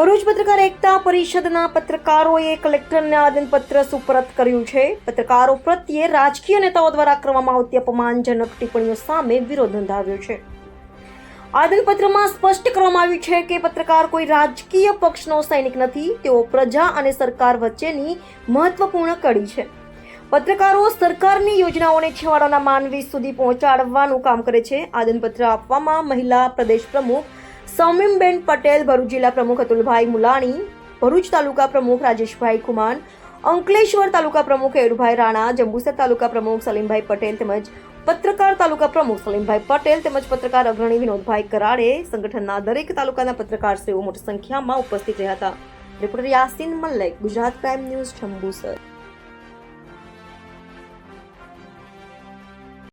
ભરૂચ પત્રકાર એકતા પરિષદના પત્રકારોએ કલેક્ટરને આવેદનપત્ર સુપરત કર્યું છે. પત્રકારો પ્રત્યે રાજકીય નેતાઓ દ્વારા કરવામાં આવતી અપમાનજનક ટિપ્પણીઓ સામે વિરોધ નોંધાવ્યો છે. આવેદનપત્રમાં સ્પષ્ટ કરવામાં આવ્યું છે કે પત્રકાર કોઈ રાજકીય પક્ષનો સૈનિક નથી, તેઓ પ્રજા અને સરકાર વચ્ચેની મહત્વપૂર્ણ કડી છે. પત્રકારો સરકારની યોજનાઓને છેવાડાના માનવી સુધી પહોંચાડવાનું કામ કરે છે. આવેદનપત્ર આપવામાં મહિલા પ્રદેશ પ્રમુખ સૌમ્યમબેન પટેલ, ભરૂચ જિલ્લા પ્રમુખ અતુલભાઈ મુલાણી, ભરૂચ તાલુકા પ્રમુખ રાજેશભાઈ કુમાર અંકલેશ્વર તાલુકા પ્રમુખ એરુભાઈ રાણા, જંબુસર તાલુકા પ્રમુખ સલીમભાઈ પટેલ તેમજ પત્રકાર તાલુકા પ્રમુખ સલીમભાઈ પટેલ તેમજ પત્રકાર અગ્રણી વિનોદભાઈ કરાડે સંગઠનના દરેક તાલુકાના પત્રકારશ્રીઓ મોટી સંખ્યામાં ઉપસ્થિત રહ્યા હતા. Reporter Yasin Mallek, Gujarat crime news, Jambusar.